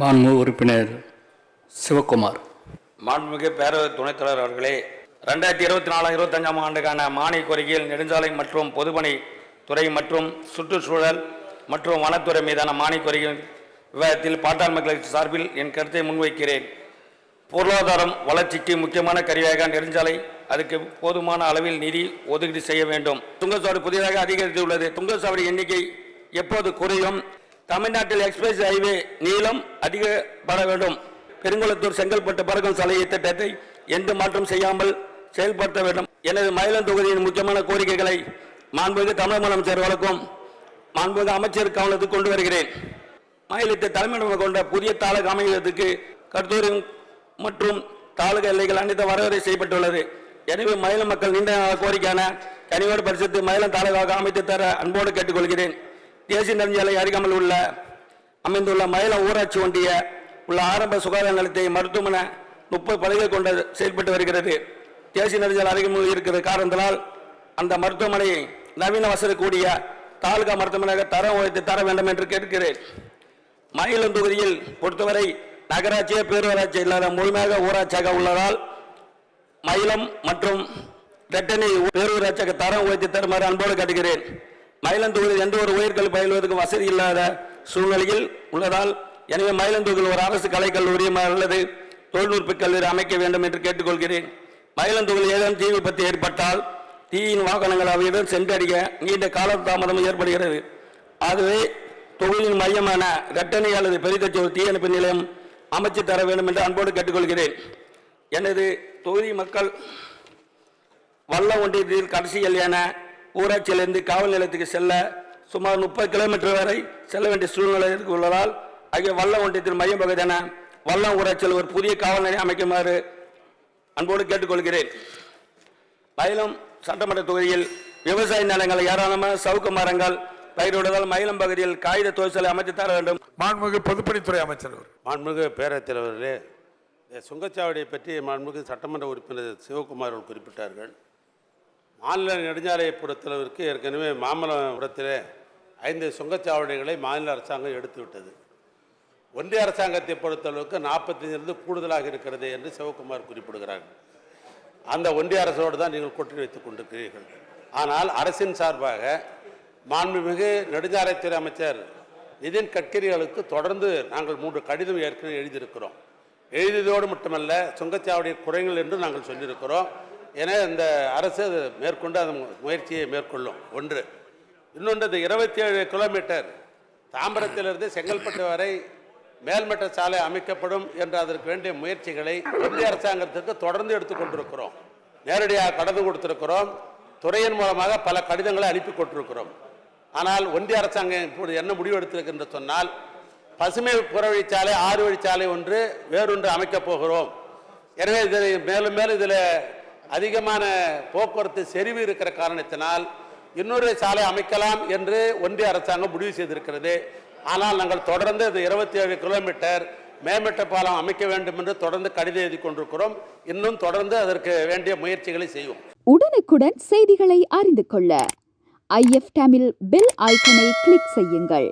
மாண்பு உறுப்பினர் சிவகுமார். மாண்புமிகு பேரவை துணைத் தலைவர் அவர்களே ரெண்டாயிரத்தி இருபத்தி நாலாம் இருபத்தஞ்சாம் ஆண்டுக்கான மானிய கோரிக்கையில் நெடுஞ்சாலை மற்றும் பொதுப்பணி துறை மற்றும் சுற்றுச்சூழல் மற்றும் வனத்துறை மீதான மானிய கோரிக்கை விவாதத்தில் பாட்டாள் மக்களுக்கு சார்பில் என் கருத்தை முன்வைக்கிறேன். பொருளாதாரம் வளர்ச்சிக்கு முக்கியமான கருவியாக நெடுஞ்சாலை அதுக்கு போதுமான அளவில் நிதி ஒதுக்கீடு செய்ய வேண்டும். துங்கசாவடி புதிதாக அதிகரித்துள்ளது. துங்கசாவடி எண்ணிக்கை எப்போது குறையும்? தமிழ்நாட்டில் எக்ஸ்பிரஸ் ஹைவே நீளம் அதிகப்பட வேண்டும். பெருங்குளத்தூர் செங்கல்பட்டு பறக்கும் சாலை திட்டத்தை எந்த மாற்றம் செய்யாமல் செயல்படுத்த வேண்டும். எனது மயிலம் தொகுதியின் முக்கியமான கோரிக்கைகளை மாண்புமிகு தமிழக முதலமைச்சர் வழக்கம் மாண்புமிகு அமைச்சர் கவனத்துக்கு கொண்டு வருகிறேன். மாநிலத்தை தலைமையிடம் கொண்ட புதிய தாலுகா அமைவதற்கு கருத்தூரி மற்றும் தாலுகா எல்லைகள் அனைத்து வரவரை செய்யப்பட்டுள்ளது. எனவே மயிலம் மக்கள் நீண்ட நாள கோரிக்கையான கனிவோடு பரிசுத்து மயிலம் தாலுகாவாக அமைத்து தர அன்போடு கேட்டுக்கொள்கிறேன். தேசிய நெடுஞ்சாலை அருகாமல் உள்ள அமைந்துள்ள மயிலம் ஊராட்சி ஒன்றிய உள்ள ஆரம்ப சுகாதார நிலையத்தை மருத்துவமனை முப்பது பதவிகள் கொண்ட செயல்பட்டு வருகிறது. தேசிய நெடுஞ்சாலை அருகாமல் இருக்கிற காரணத்தினால் அந்த மருத்துவமனையை நவீன வசதி கூடிய தாலுகா மருத்துவமனையாக தரம் உயர்த்தி தர வேண்டும் என்று கேட்கிறேன். மயிலம் தொகுதியில் பொறுத்தவரை நகராட்சியே பேரூராட்சி இல்லாத முழுமையாக ஊராட்சியாக உள்ளதால் மயிலம் மற்றும் ரெட்டனை பேரூராட்சியாக தரம் உயர்த்தி தருமாறு அன்போடு கட்டுகிறேன். மயிலந்தூரில் எந்த ஒரு உயர்கல்வி பயில்வதற்கு வசதி இல்லாத சூழ்நிலையில் உள்ளதால் எனவே மயிலந்தூரில் ஒரு அரசு கலைக்கல்லூரி அல்லது தொழில்நுட்ப கல்லூரி அமைக்க வேண்டும் என்று கேட்டுக்கொள்கிறேன். மயிலந்தூரில் ஏதேனும் தீ விபத்து ஏற்பட்டால் தீயின் வாகனங்கள் அவையுடன் சென்றடைய நீண்ட காலதாமதம் ஏற்படுகிறது. ஆகவே தொகுதியின் மையமான ரெட்டனை அல்லது பெரிதச்சி தீயணைப்பு நிலையம் அமைச்சு தர வேண்டும் என்று அன்போடு கேட்டுக்கொள்கிறேன். எனது தொகுதி மக்கள் வல்ல ஒன்றியத்தில் கடைசி எல்லையான ஊராட்சியிலிருந்து காவல் நிலையத்துக்கு செல்ல சுமார் முப்பது கிலோமீட்டர் வரை செல்ல வேண்டிய சூழ்நிலை உள்ளதால் ஆகிய வல்ல ஒன்றியத்தின் மையம் பகுதியான வல்லம் ஊராட்சியில் ஒரு புதிய காவல் நிலையம் அமைக்குமாறு அன்போடு கேட்டுக்கொள்கிறேன். மயிலம் சட்டமன்ற தொகுதியில் விவசாய நிலங்கள் ஏராளமான சவுக்கு மரங்கள் பயிரிடுவதால் மயிலம் பகுதியில் காகித தொழிற்சாலை அமைத்து தர வேண்டும். மாண்புமிகு பொதுப்பணித்துறை அமைச்சர் மாண்புமிகு பேரவைத் தலைவர்களே சுங்கச்சாவடியை பற்றி மாண்புமிகு சட்டமன்ற உறுப்பினர் சிவகுமார் குறிப்பிட்டார்கள். மாநில நெடுஞ்சாலையை பொறுத்தளவிற்கு ஏற்கனவே மாமல்லபுரத்தில் ஐந்து சுங்கச்சாவடிகளை மாநில அரசாங்கம் எடுத்துவிட்டது. ஒன்றிய அரசாங்கத்தை பொறுத்தளவுக்கு நாற்பத்தஞ்சிலிருந்து கூடுதலாக இருக்கிறது என்று சிவகுமார் குறிப்பிடுகிறார்கள் அந்த ஒன்றிய அரசோடு தான் நீங்கள் கொட்டி வைத்துக் கொண்டிருக்கிறீர்கள். ஆனால் அரசின் சார்பாக மாண்புமிகு நெடுஞ்சாலைத்துறை அமைச்சர் நிதின் கட்கரிகளுக்கு தொடர்ந்து நாங்கள் மூன்று கடிதம் ஏற்கனவே எழுதியிருக்கிறோம். எழுதியதோடு மட்டுமல்ல சுங்கச்சாவடி குறைகள் என்று நாங்கள் சொல்லியிருக்கிறோம். ஏன்னா இந்த அரசு அது மேற்கொண்டு அந்த முயற்சியை மேற்கொள்ளும். ஒன்று. இன்னொன்று இந்த இருபத்தி ஏழு கிலோமீட்டர் தாம்பரத்திலிருந்து செங்கல்பட்டு வரை மேல்மட்ட சாலை அமைக்கப்படும் என்ற அதற்கு வேண்டிய முயற்சிகளை இந்திய அரசாங்கத்திற்கு தொடர்ந்து எடுத்துக்கொண்டிருக்கிறோம் நேரடியாக கடந்து கொடுத்திருக்கிறோம். துறையின் மூலமாக பல கடிதங்களை அனுப்பி கொண்டிருக்கிறோம். ஆனால் ஒன்றிய அரசாங்கம் இப்போது என்ன முடிவு எடுத்திருக்கின்ற சொன்னால் பசுமை புறவழிச்சாலை ஆறு வழிச்சாலை ஒன்று வேறொன்று அமைக்கப் போகிறோம். எனவே இதில் மேலும் மேலும் இதில் அதிகமான போக்குவரத்து செறிவு இருக்கிற காரணத்தினால் இன்னொரு சாலை அமைக்கலாம் என்று ஒன்றிய அரசாங்கம் முடிவு செய்திருக்கிறது. ஆனால் நாங்கள் தொடர்ந்து அது இருபத்தி ஏழு கிலோமீட்டர் மேம்பட்ட பாலம் அமைக்க வேண்டும் என்று தொடர்ந்து கடிதம் எழுதி கொண்டிருக்கிறோம். இன்னும் தொடர்ந்து அதற்கு வேண்டிய முயற்சிகளை செய்வோம். உடனுக்குடன் செய்திகளை அறிந்து கொள்ள ஐஎஃப் டேமில் பெல் ஐக்கனை கிளிக் செய்யுங்கள்.